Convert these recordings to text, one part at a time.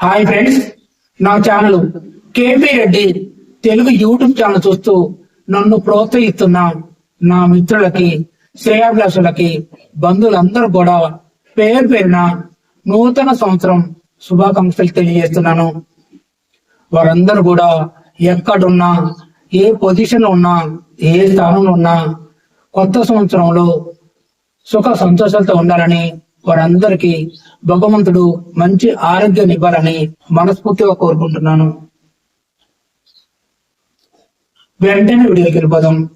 Hi friends నా channel K P Reddy Telugu YouTube channel చూస్తూ నన్ను ప్రోత్సహిస్తున్న నా మిత్రులకి శ్రేయాభిలాషులకి బంధువులందరూ కూడా పేరు పేరున నూతన సంవత్సరం శుభాకాంక్షలు తెలియజేస్తున్నాను. వారందరూ కూడా ఎక్కడున్నా ఏ పొజిషన్ ఉన్నా ఏ స్థానంలో ఉన్నా కొత్త సంవత్సరంలో సుఖ సంతోషాలతో ఉండాలని వారందరికీ భగవంతుడు మంచి ఆరోగ్యం ఇవ్వాలని మనస్ఫూర్తిగా కోరుకుంటున్నాను. వెంటనే వీడియోకి వెళ్ళిపోదాం.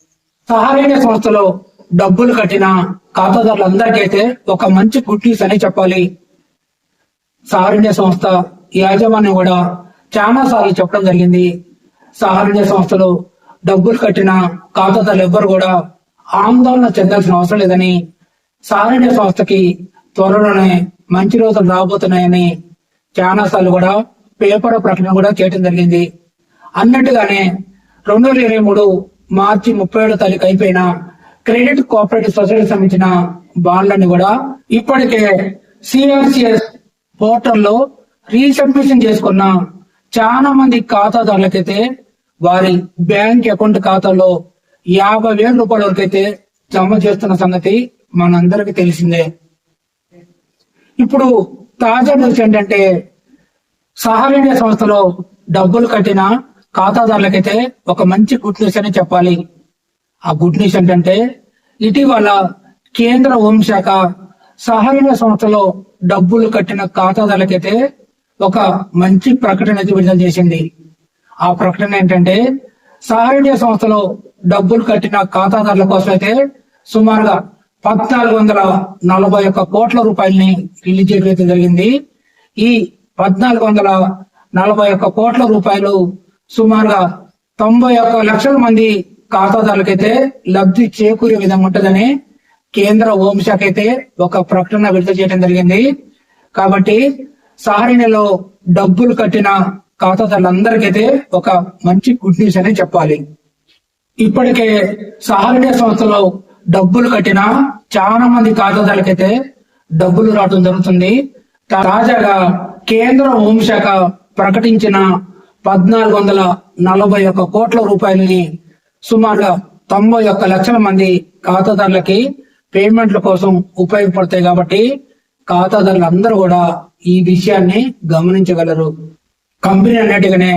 సహాయ సంస్థలో డబ్బులు కట్టిన ఖాతాదారులందరికైతే ఒక మంచి గుడ్ న్యూస్ అని చెప్పాలి. సహారణ్య సంస్థ యాజమాన్యం కూడా చాలా సార్లు చెప్పడం జరిగింది. సహారణ్య సంస్థలో డబ్బులు కట్టిన ఖాతాదారులు ఎవ్వరు కూడా ఆందోళన చెందాల్సిన అవసరం లేదని సహారణ్య సంస్థకి త్వరలోనే మంచి రోజులు రాబోతున్నాయని చాలా సార్లు కూడా పేపర్ ప్రకటన కూడా చేయడం జరిగింది. అన్నట్టుగానే రెండు వేల ఇరవై మూడు మార్చి ముప్పై ఏడో తారీఖు అయిపోయిన క్రెడిట్ కోఆపరేటివ్ సొసైటీ సంబంధించిన బాండ్లని కూడా ఇప్పటికే సిఆర్సిఎస్ పోర్టల్లో రీసబ్మిషన్ చేసుకున్న చాలా మంది ఖాతాదారులకైతే వారి బ్యాంక్ అకౌంట్ ఖాతాలో యాభై వేల రూపాయల వరకు అయితే జమ చేస్తున్న సంగతి మనందరికి తెలిసిందే. ఇప్పుడు తాజా న్యూస్ ఏంటంటే సహాయ సంస్థలో డబ్బులు కట్టిన ఖాతాదారులకైతే ఒక మంచి గుడ్ న్యూస్ అని చెప్పాలి. ఆ గుడ్ న్యూస్ ఏంటంటే ఇటీవల కేంద్ర హోంశాఖ సహాయ సంస్థలో డబ్బులు కట్టిన ఖాతాదారులకైతే ఒక మంచి ప్రకటన అయితే విడుదల చేసింది. ఆ ప్రకటన ఏంటంటే సహాయ సంస్థలో డబ్బులు కట్టిన ఖాతాదారుల కోసం అయితే సుమారుగా పద్నాలుగు వందల నలభై ఒక్క కోట్ల రూపాయలని రిలీజ్ చేయడం జరిగింది. ఈ పద్నాలుగు వందల నలభై ఒక్క కోట్ల రూపాయలు సుమారుగా తొంభై ఒక్క లక్షల మంది ఖాతాదారులకైతే లబ్ధి చేకూరే విధంగా ఉంటుందని కేంద్ర హోంశాఖ అయితే ఒక ప్రకటన విడుదల చేయడం జరిగింది. కాబట్టి సహారణలో డబ్బులు కట్టిన ఖాతాదారులందరికైతే ఒక మంచి గుడ్ న్యూస్ అని చెప్పాలి. ఇప్పటికే సహారణ్య సంస్థలో డబ్బులు కట్టిన చాలా మంది ఖాతాదారులకైతే డబ్బులు రావడం జరుగుతుంది. తాజాగా కేంద్ర హోంశాఖ ప్రకటించిన పద్నాలుగు వందల నలభై ఒక్క కోట్ల రూపాయలని సుమారుగా తొంభై ఒక్క లక్షల మంది ఖాతాదారులకి పేమెంట్ల కోసం ఉపయోగపడతాయి కాబట్టి ఖాతాదారులు అందరూ కూడా ఈ విషయాన్ని గమనించగలరు. కంపెనీ అన్నట్టుగానే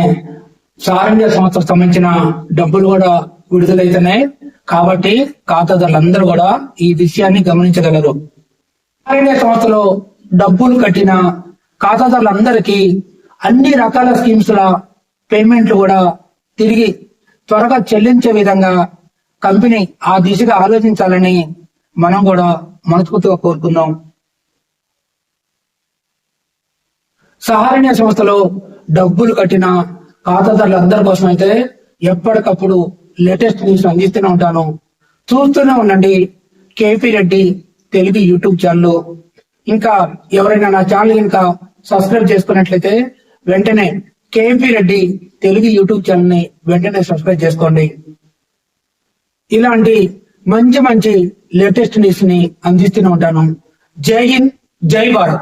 సారణ్య సంస్థకు సంబంధించిన డబ్బులు కూడా విడుదలైతున్నాయి కాబట్టి ఖాతాదారులందరూ కూడా ఈ విషయాన్ని గమనించగలరు. ఆరోగ్య సంస్థలో డబ్బులు కట్టిన ఖాతాదారులందరికీ అన్ని రకాల స్కీమ్స్ ల పేమెంట్లు కూడా తిరిగి త్వరగా చెల్లించే విధంగా కంపెనీ ఆ దిశగా ఆలోచించాలని మనం కూడా మనస్ఫూర్తిగా కోరుకుందాం. సహారణ్య సంస్థలో డబ్బులు కట్టిన ఖాతాదారులందరి కోసం అయితే ఎప్పటికప్పుడు లేటెస్ట్ న్యూస్ అందిస్తూనే ఉంటాను. చూస్తూనే ఉండండి. K P Reddy Telugu YouTube channel ఇంకా ఎవరైనా నా ఛానల్ ఇంకా సబ్స్క్రైబ్ చేసుకున్నట్లయితే వెంటనే కేఎంపీ రెడ్డి తెలుగు యూట్యూబ్ ఛానల్ని వెంటనే సబ్స్క్రైబ్ చేసుకోండి. ఇలాంటి మంచి మంచి లేటెస్ట్ న్యూస్ని అందిస్తూనే ఉంటాను. జై హింద్ జై భారత్.